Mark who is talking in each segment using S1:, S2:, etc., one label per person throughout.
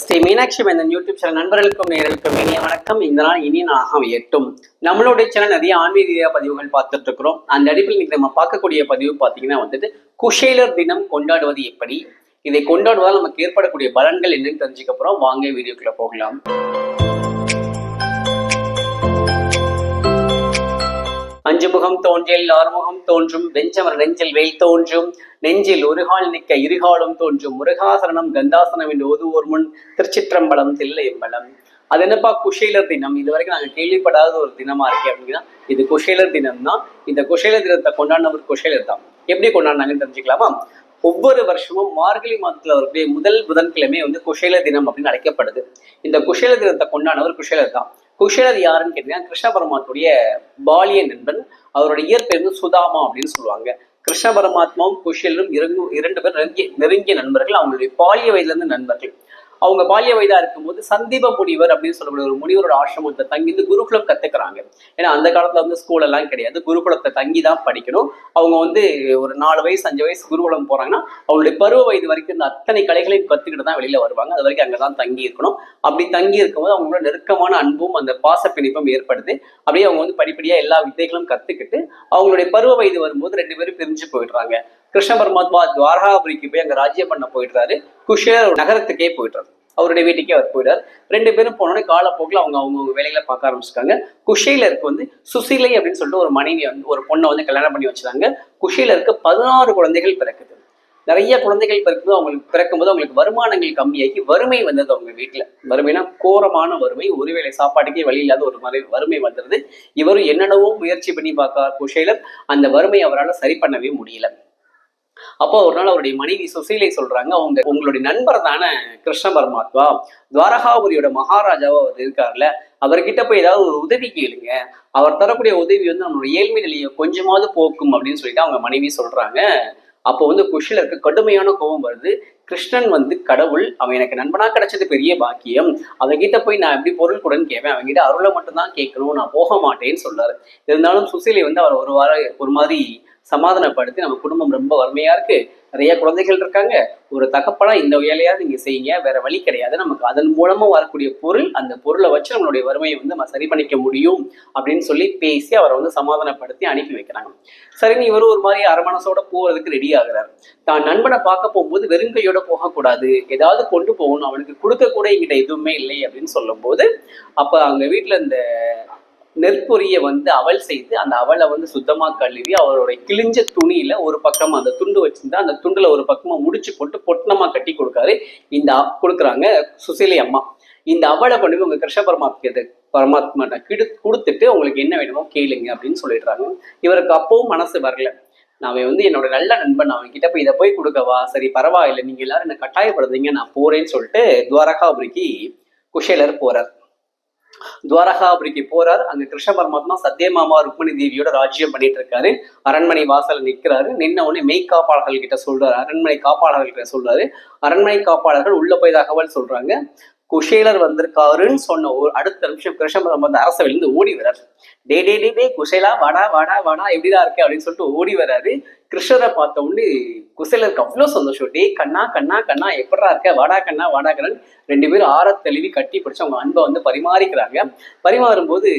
S1: ஸ்ரீ மீனாட்சி மேந்தன் YouTube channel நண்பர்களுக்கும் நேர்களுக்கும் இனிய வணக்கம். இந்த நாள் இனி நாகம் எட்டும் நம்மளுடைய சேனல் நிறைய ஆன்மீக ரீதியாக பதிவுகள் பார்த்துட்டு இருக்கிறோம். அந்த அடிப்பில் இன்னைக்கு நம்ம பார்க்கக்கூடிய பதிவு பார்த்தீங்கன்னா வந்துட்டு குஷேலர் தினம் கொண்டாடுவது எப்படி? இதை கொண்டாடுவதால் நமக்கு ஏற்படக்கூடிய பலன்கள் என்னன்னு தெரிஞ்சுக்க வாங்க வீடியோக்குள்ள போகலாம். அஞ்சு முகம் தோன்றில் ஆறுமுகம் தோன்றும் வெஞ்சமர் நெஞ்சில் வெயில் தோன்றும் நெஞ்சில் ஒருகால் நிற்க இருகாலும் தோன்றும். முருகாசரணம் கந்தாசனம் என்று ஓதுவோர் முன் திருச்சிற்றம்பலம் தில்லையம்பலம். அது என்னப்பா குஷேலர் தினம்? இது வரைக்கும் நாங்கள் கேள்விப்படாத ஒரு தினமா இருக்கு அப்படின்னா இது குஷேலர் தினம் தான் இந்த குஷேலர் தினத்தை கொண்டாடினவர் குஷேலர் தான். எப்படி கொண்டாடினாங்கன்னு தெரிஞ்சுக்கலாமா? ஒவ்வொரு வருஷமும் மார்கழி மாதத்துல வரக்கூடிய முதல் புதன்கிழமை வந்து குஷேல தினம் அப்படின்னு அழைக்கப்படுது. இந்த குஷேல தினத்தை கொண்டாடினவர் குஷேலர் தான். குஷலர் யாருன்னு கேட்டீங்கன்னா கிருஷ்ண பரமாத்துடைய பாலிய நண்பன் அவருடைய இயற்பெயர் வந்து சுதாமா அப்படின்னு சொல்லுவாங்க. கிருஷ்ண பரமாத்மாவும் குஷேலரும் இரண்டு இரண்டு பேர் நெருங்கிய நெருங்கிய நண்பர்கள். அவங்களுடைய பாலிய வயதுல இருந்து நண்பர்கள். அவங்க பாலிய வயதா இருக்கும்போது சந்தீப முனிவர் அப்படின்னு சொல்லக்கூடிய ஒரு முனிவரோட ஆசிரமத்தை தங்கி இந்த குருகுலம் கத்துக்கிறாங்க. ஏன்னா அந்த காலத்துல வந்து ஸ்கூல் எல்லாம் கிடையாது. குருகுலத்தை தங்கி தான் படிக்கணும். அவங்க வந்து ஒரு நாலு வயசு அஞ்சு வயசு குருகுலம் போறாங்கன்னா அவங்களுடைய பருவ வயது வரைக்கும் இந்த அத்தனை கலைகளையும் கத்துக்கிட்டு தான் வெளியில வருவாங்க. அது வரைக்கும் அங்கதான் தங்கி இருக்கணும் அப்படி தங்கி இருக்கும்போது அவங்களோட நெருக்கமான அன்பும் அந்த பாச பிணைப்பும் ஏற்படுது. அப்படியே அவங்க வந்து படிப்படியா எல்லா வித்தைகளும் கத்துக்கிட்டு அவங்களுடைய பருவ வயது வரும்போது ரெண்டு பேரும் பிரிஞ்சு போயிடுறாங்க. கிருஷ்ண பரமாத்மா துவாரகாபுரிக்கு போய் அங்க ராஜ்யம் பண்ண போயிடுறாரு. குஷேர் நகரத்துக்கே போயிடுறாரு. அவருடைய வீட்டுக்கே அவர் போயிடார் ரெண்டு பேரும் போனோடனே காலப்போக்கில் அவங்க அவங்கவுங்க வேலைகளை பார்க்க ஆரம்பிச்சிட்டாங்க. குஷேலருக்கு வந்து சுசீலை அப்படின்னு சொல்லிட்டு ஒரு மனைவி வந்து ஒரு பொண்ணை வந்து கல்யாணம் பண்ணி வச்சுட்டாங்க. குஷேலருக்கு பதினாறு குழந்தைகள் பிறக்குது. நிறைய குழந்தைகள் பிறக்கும்போது அவங்களுக்கு பிறக்கும்போது அவங்களுக்கு வருமானங்கள் கம்மியாகி வறுமை வந்தது அவங்க வீட்டில் வறுமைனா கோரமான வறுமை ஒருவேளை சாப்பாட்டுக்கே வழி இல்லாத ஒரு மறை வறுமை வந்துடுது இவரும் என்னென்னவோ முயற்சி பண்ணி பார்க்க குஷேலர் அந்த வறுமை அவரால் சரி பண்ணவே முடியல. அப்போ ஒரு நாள் அவருடைய மனைவி சுசீலை சொல்றாங்க அவங்க உங்களுடைய நண்பர் தானே கிருஷ்ண பரமாத்மா? துவாரகாபுரியோட மகாராஜாவா அவர் இருக்கார்ல அவர்கிட்ட போய் ஏதாவது ஒரு உதவி கேளுங்க. அவர் தரக்கூடிய உதவி வந்து நம்மளோட ஏழ்மை நிலையை கொஞ்சமாவது போக்கும் அப்படின்னு சொல்லிட்டு அவங்க மனைவி சொல்றாங்க. அப்போ வந்து குஷிலருக்கு கடுமையான கோபம் வருது. கிருஷ்ணன் வந்து கடவுள் அவன் எனக்கு நண்பனா கிடைச்சது பெரிய பாக்கியம். அவன்கிட்ட போய் நான் எப்படி பொருள் கூடன்னு கேட்பேன். அவன்கிட்ட அருளை மட்டும் தான் கேட்கணும். நான் போக மாட்டேன்னு சொல்றாரு. இருந்தாலும் சுசீலை வந்து அவர் ஒரு வார ஒரு மாதிரி சமாதானப்படுத்தி நம்ம குடும்பம் ரொம்ப வறுமையா இருக்கு. நிறைய குழந்தைகள் இருக்காங்க. ஒரு தகப்பனா இந்த வேலையாவது நீங்க செய்யுங்க. வேற வழி கிடையாது. நமக்கு அதன் மூலமா வரக்கூடிய பொருள் அந்த பொருளை வச்சு நம்மளுடைய வறுமையை வந்து நம்ம சரி பண்ணிக்க முடியும் அப்படின்னு சொல்லி பேசி அவரை வந்து சமாதானப்படுத்தி அனுப்பி வைக்கிறாங்க. சரின்னு இவரும் ஒரு மாதிரி அரமனசோட போறதுக்கு ரெடி ஆகுறாரு. தான் நண்பனை பார்க்க போகும்போது வெறுங்கையோட போகக்கூடாது. ஏதாவது கொண்டு போகணும். அவனுக்கு கொடுக்க கூட என்கிட்ட எதுவுமே இல்லை அப்படின்னு சொல்லும்போது அப்ப அவங்க வீட்டுல இந்த நெற்பொரியை வந்து அவள் செய்து அந்த அவளை வந்து சுத்தமாக கழுவி அவருடைய கிழிஞ்ச துணியில ஒரு பக்கமாக அந்த துண்டு வச்சிருந்தா அந்த துண்டுல ஒரு பக்கமா முடிச்சு போட்டு பொட்டணமா கட்டி கொடுக்காரு. இந்த கொடுக்குறாங்க சுசிலி அம்மா. இந்த அவளை கொண்டு போய் உங்க கிருஷ்ண பரமாத்மா பரமாத்மாட்ட கிடு கொடுத்துட்டு உங்களுக்கு என்ன வேணுமோ கேளுங்க அப்படின்னு சொல்லிடுறாங்க. இவருக்கு அப்பவும் மனசு வரல. நான் வந்து என்னோட நல்ல நண்பன் அவன் கிட்ட போய் இதை போய் கொடுக்கவா? சரி பரவாயில்லை. நீங்க எல்லாரும் என்ன கட்டாயப்படுறீங்க நான் போறேன்னு சொல்லிட்டு துவாரகாபுரிக்கு குஷேலர் போறார். துவாரகாபுரிக்கு போறார். அங்க கிருஷ்ண பரமாத்மா சத்யமாமா ருக்மணி தேவியோட ராஜ்யம் பண்ணிட்டு இருக்காரு அரண்மனை வாசல்ல நிக்கிறாரு. நின்ன உடனே மெய் காப்பாளர்கள் கிட்ட சொல்றாரு. அரண்மனை காப்பாளர்கள் கிட்ட சொல்றாரு. அரண்மனை காப்பாளர்கள் உள்ள போய் தகவல் சொல்றாங்க. குஷேலர் வந்திருக்காருன்னு சொன்ன ஒரு அடுத்த நிமிஷம் கிருஷ்ணபுரம் வந்து அரச வெளிந்து ஓடி வர்றாரு. டே டே டே டே குஷேலா வாடா வாடா வாடா எப்படிதான் இருக்கு அப்படின்னு சொல்லிட்டு ஓடி வராரு கிருஷ்ணரை பார்த்த உடனே குசேலருக்கு அவ்வளோ சந்தோஷம். டே கண்ணா கண்ணா கண்ணா எப்படா இருக்க? வாடா கண்ணா வாடா கண்ணன் ரெண்டு பேரும் ஆற தெளிவி கட்டி பிடிச்சி அவங்க அன்பை வந்து பரிமாறிக்கிறாங்க. பரிமாறும்போது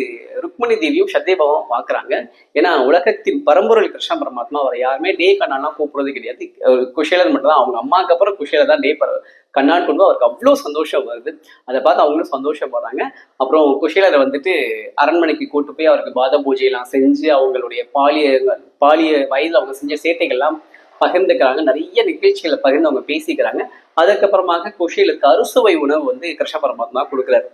S1: ருக்மணி தேவியும் சத்யபாவும் பார்க்குறாங்க. ஏன்னா உலகத்தின் பரம்பொருள் கிருஷ்ண பரமாத்மா அவர் யாருமே டே கண்ணாலாம் கூப்பிடுறது கிடையாது. குஷேலர் மட்டும் தான் அவங்க அம்மாவுக்கு அப்புறம் குஷேலர் தான் டே பர கண்ணான் கொண்டு அவருக்கு அவ்வளோ சந்தோஷம் வருது. அதை பார்த்து அவங்களும் சந்தோஷப்படுறாங்க. அப்புறம் குஷேலரை வந்துட்டு அரண்மனைக்கு கூட்டு போய் அவருக்கு பாத பூஜையெல்லாம் செஞ்சு அவங்களுடைய பாலிய பாலிய வயதில் அவங்க செஞ்ச சேட்டைகள்லாம் பகிர்ந்துக்கிறாங்க. நிறைய நிகழ்ச்சிகளை பகிர்ந்து அவங்க பேசிக்கிறாங்க. அதுக்கப்புறமாக குஷிலுக்கு அறுசுவை உணவு வந்து கிருஷ்ண பரமாத்மா கொடுக்குறாரு.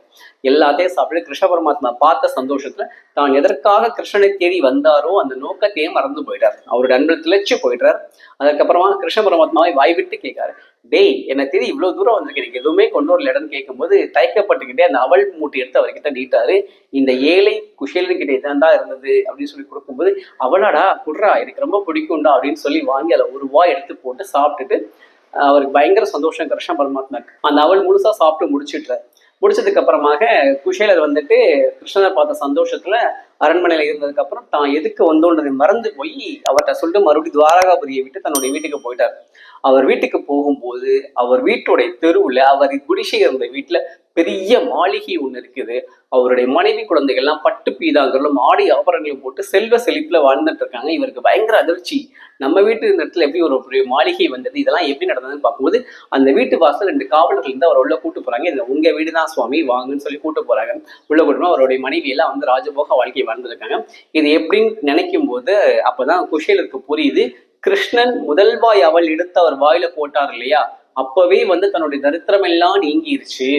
S1: எல்லாத்தையும் சாப்பிட்டு கிருஷ்ண பரமாத்மா பார்த்த சந்தோஷத்துல தான் எதற்காக கிருஷ்ணனை தேடி வந்தாரோ அந்த நோக்கத்தையே மறந்து போயிட்டார். அவருடைய அன்பு திளைச்சு போயிட்டார். அதுக்கப்புறமா கிருஷ்ண பரமாத்மாவை வாய் விட்டு கேட்காரு டேய் என்னை தேடி இவ்வளவு தூரம் வந்திருக்கு எனக்கு எதுவுமே கொண்டு வரல இடம்னு கேட்கும்போது தயக்கப்பட்டுக்கிட்டே அந்த அவள் மூட்டை எடுத்து அவர்கிட்ட நீட்டாரு. இந்த ஏழை குஷேலன்கிட்ட இதான் தான் இருந்தது அப்படின்னு சொல்லி கொடுக்கும்போது அவளாடா குட்ரா எனக்கு ரொம்ப பிடிக்கும்டா அப்படின்னு சொல்லி வாங்கி அதை ஒரு வாய் எடுத்து போட்டு சாப்பிட்டுட்டு அவருக்கு பயங்கர சந்தோஷம். கிருஷ்ண பரமாத்மாக்கு அந்த அவள் முழுசா சாப்பிட்டு முடிச்சிட்டார் முடிச்சதுக்கு அப்புறமாக குஷேலர் வந்துட்டு கிருஷ்ணனை பார்த்த சந்தோஷத்துல அரண்மனையில் இருந்ததுக்கு அப்புறம் தான் எதுக்கு வந்தோன்றதை மறந்து போய் அவர்கிட்ட சொல்லிட்டு மறுபடியும் துவாரகாபுரியை விட்டு தன்னுடைய வீட்டுக்கு போயிட்டார். அவர் வீட்டுக்கு போகும்போது அவர் வீட்டுடைய தெருவுல அவர் குடிசை இருந்த வீட்டுல பெரிய மாளிகை ஒன்று இருக்குது. அவருடைய மனைவி குழந்தைகள்லாம் பட்டு பீதாங்கர்களும் ஆடி ஆபரணங்களும் போட்டு செல்வ செழிப்புல வாழ்ந்துட்டு இருக்காங்க. இவருக்கு பயங்கர அதிர்ச்சி. நம்ம வீட்டு இந்த இடத்துல எப்படி ஒரு பெரிய மாளிகை வந்தது? இதெல்லாம் எப்படி நடந்ததுன்னு பார்க்கும்போது அந்த வீட்டு வாசல் ரெண்டு காவலர்கள் இருந்து அவர் உள்ள கூட்டு போறாங்க. இதுல உங்க வீடு தான் சுவாமி வாங்கன்னு சொல்லி கூட்டு போறாங்க. உள்ள கூட்டு அவருடைய மனைவி எல்லாம் வந்து ராஜபோக வாழ்க்கை வாழ்ந்துருக்காங்க இது எப்படின்னு நினைக்கும் போது அப்பதான் குஷேலருக்கு புரியுது. கிருஷ்ணன் முதல்வாய் அவள் எடுத்து அவர் வாயில போட்டார் இல்லையா? அப்பவே வந்து தன்னுடைய தரித்திரம் எல்லாம் நீங்கிருச்சு.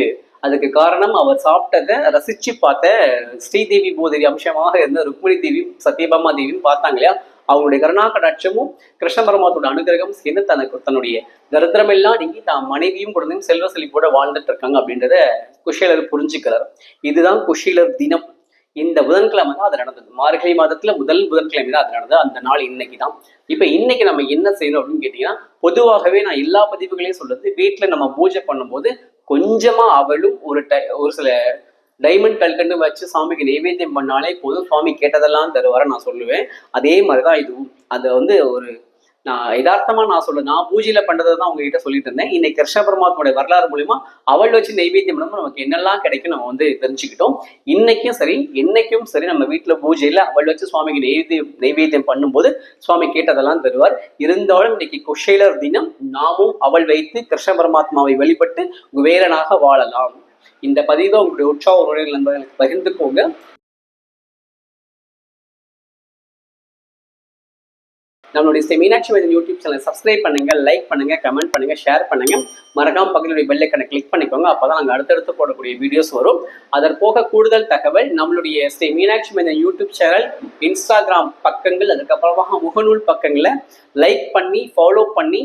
S1: அதுக்கு காரணம் அவர் சாப்பிட்டதை ரசிச்சு பார்த்த ஸ்ரீதேவி பூதேவி அம்சமாக இருந்த ருக்மிணி தேவியும் சத்யபாமா தேவியும் பார்த்தாங்க இல்லையா? அவங்களுடைய கருணா கடாட்சமும் கிருஷ்ண பரமாத்தோட அனுகிரகம் சேர்ந்து தனக்கு தன்னுடைய தரித்திரம் எல்லாம் நீங்கி தான் மனைவியும் குழந்தையும் செல்வ செழிப்போட வாழ்ந்துட்டு இருக்காங்க அப்படின்றத குஷேலர் புரிஞ்சுக்கிறார். இதுதான் குஷேலர் தினம். இந்த புதன்கிழமை தான் அது நடந்தது. மார்கழி மாதத்துல முதல் புதன்கிழமை தான் அது நடந்தது. அந்த நாள் இன்னைக்கு தான் இப்ப இன்னைக்கு நம்ம என்ன செய்யணும் அப்படின்னு கேட்டீங்கன்னா பொதுவாகவே நான் எல்லா பதிவுகளையும் சொல்றது வீட்டுல நம்ம பூஜை பண்ணும்போது கொஞ்சமா அவளும் ஒரு டை ஒரு சில டைமண்ட் கல்கண்டு வச்சு சாமிக்கு நைவேத்தியம் பண்ணாலே போதும். சுவாமி கேட்டதெல்லாம் தருவார நான் சொல்லுவேன். அதே மாதிரிதான் இதுவும். அதை வந்து ஒரு நான் யதார்த்தமா நான் சொல்ல நான் பூஜையில பண்றதை தான் உங்ககிட்ட சொல்லிட்டு இருந்தேன். இன்னைக்கு கிருஷ்ண பரமாத்மாவுடைய வரலாறு மூலியமா அவள் வச்சு நைவேத்தியம் பண்ணும்போது நமக்கு என்னெல்லாம் கிடைக்கும் நம்ம வந்து தெரிஞ்சுக்கிட்டோம். இன்னைக்கும் சரி என்னைக்கும் சரி நம்ம வீட்டுல பூஜையில அவள் வச்சு சுவாமிக்கு நைவேத்தியம் நைவேத்தியம் பண்ணும்போது சுவாமி கேட்டதெல்லாம் தருவார். இருந்தாலும் இன்னைக்கு குஷேலர் தினம் நாமும் அவள் வைத்து கிருஷ்ண பரமாத்மாவை வழிபட்டு குபேரனாக வாழலாம். இந்த பதிவை உங்களுடைய உற்சாக உறவுகள் நண்பர்களுக்கு பகிர்ந்துக்கோங்க. நம்மளுடைய Sri Meenakshi Vedan YouTube channel subscribe பண்ணுங்க லைக் பண்ணுங்க கமெண்ட் பண்ணுங்க ஷேர் பண்ணுங்க. மறக்காம பக்கத்துடைய பெல்லைக்கனை கிளிக் பண்ணிக்கோங்க. அப்பதான் நாங்கள் அடுத்தடுத்து போடக்கூடிய வீடியோஸ் வரும். அதற்கு போக கூடுதல் தகவல் நம்மளுடைய Sri Meenakshi Vedan YouTube channel Instagram பக்கங்கள் அதுக்கப்புறமாக முகநூல் பக்கங்களை லைக் பண்ணி ஃபாலோ பண்ணி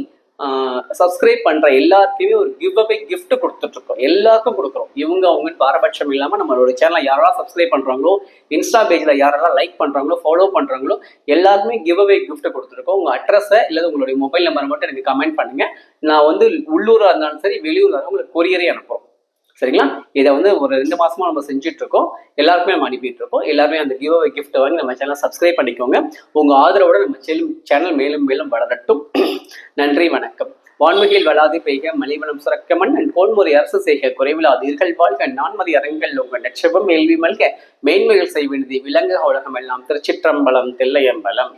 S1: சப்ஸ்கிரைப் பண்ணுற எல்லாருக்குமே ஒரு கிவ் அவே கிஃப்ட் கொடுத்துட்ருக்கோம். எல்லாருக்கும் கொடுக்குறோம். இவங்க அவங்க பாரபட்சம் இல்லாமல் நம்மளோட சேனலை யாரெல்லாம் சப்ஸ்கிரைப் பண்ணுறாங்களோ இன்ஸ்டா பேஜில் யாரெல்லாம் லைக் பண்ணுறாங்களோ ஃபாலோ பண்ணுறாங்களோ எல்லாருக்குமே கிவ் அவே கிஃப்ட் கொடுத்துருக்கோம் உங்கள் அட்ரஸை இல்லை உங்களுடைய மொபைல் நம்பரை மட்டும் எனக்கு கமெண்ட் பண்ணுங்கள் நான் வந்து உள்ளூராக இருந்தாலும் சரி வெளியூராக உங்களுக்கு கொரியரே அனுப்புகிறோம் சரிங்களா? இதை வந்து ஒரு ரெண்டு மாசமா நம்ம செஞ்சுட்டு இருக்கோம் எல்லாருக்குமே நம்ம அனுப்பிட்டு இருக்கோம் எல்லாருமே அந்த கிவ் அவே கிஃப்ட் வாங்கி நம்ம சேனல் சப்ஸ்கிரைப் பண்ணிக்கோங்க. உங்க ஆதரவோட நம்ம சேனல் மேலும் மேலும் வளரட்டும். நன்றி வணக்கம். வான்மிகில் வளாதி பெய்க மலிவனம் சுரக்க அண்ட் கோன்முறை அரசு செய்க குறைவிலாதீர்கள் வாழ்க நான்மதி அரங்கள் உங்கள் நட்சபம் மேல்வி மல்க மேன்மைகள் செய்வினதி விலங்கு உலகம் எல்லாம் திருச்சிற்றம்பலம் தில்லையம்பலம்.